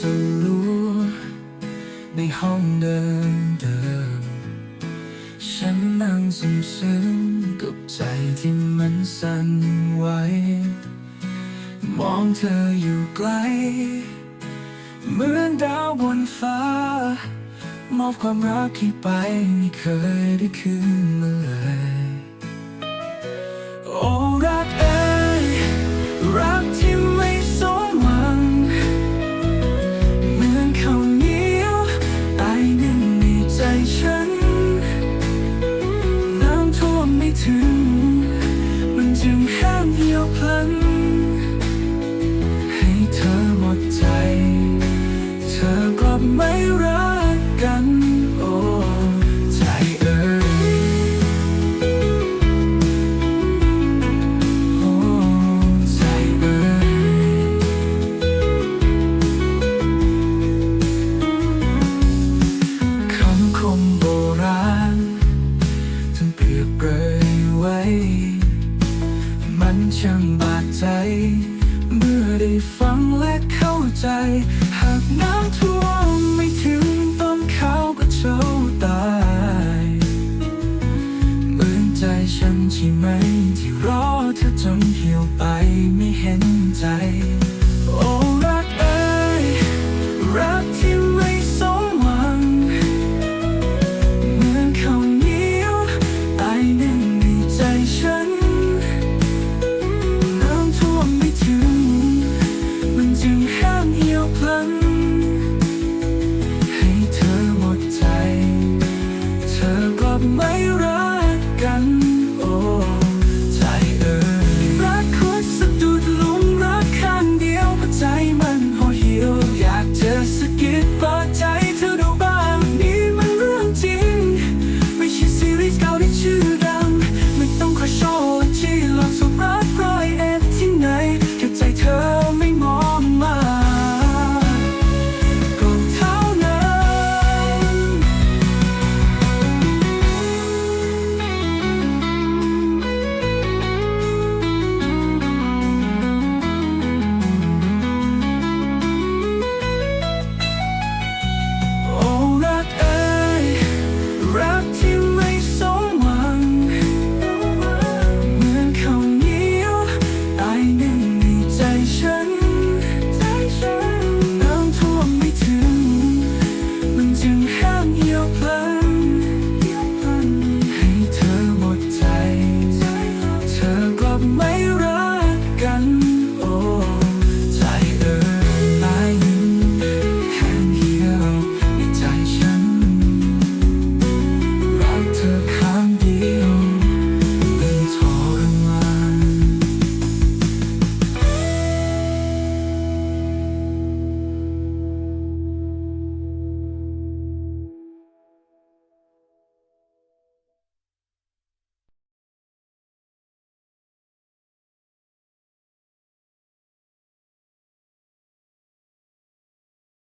สรู้ในห้องเดิมเดิม ฉันนั่งซึมซึมกับใจที่มันสั่นไหวมองเธออยู่ไกล เหมือนดาวบนฟ้า มอบความรักให้ไปไม่เคยได้คืนมาเลย อกเปรยไว้ มันช่างบาดใจ เมื่อได้ฟังและเข้าใจ หากน้ำท่วมไม่ถึงต้นเขาก็เจ้าตายเหมือนใจฉันใช่ไหม ที่รอเธอจนเหี่ยวไปไม่เห็นใจ my right.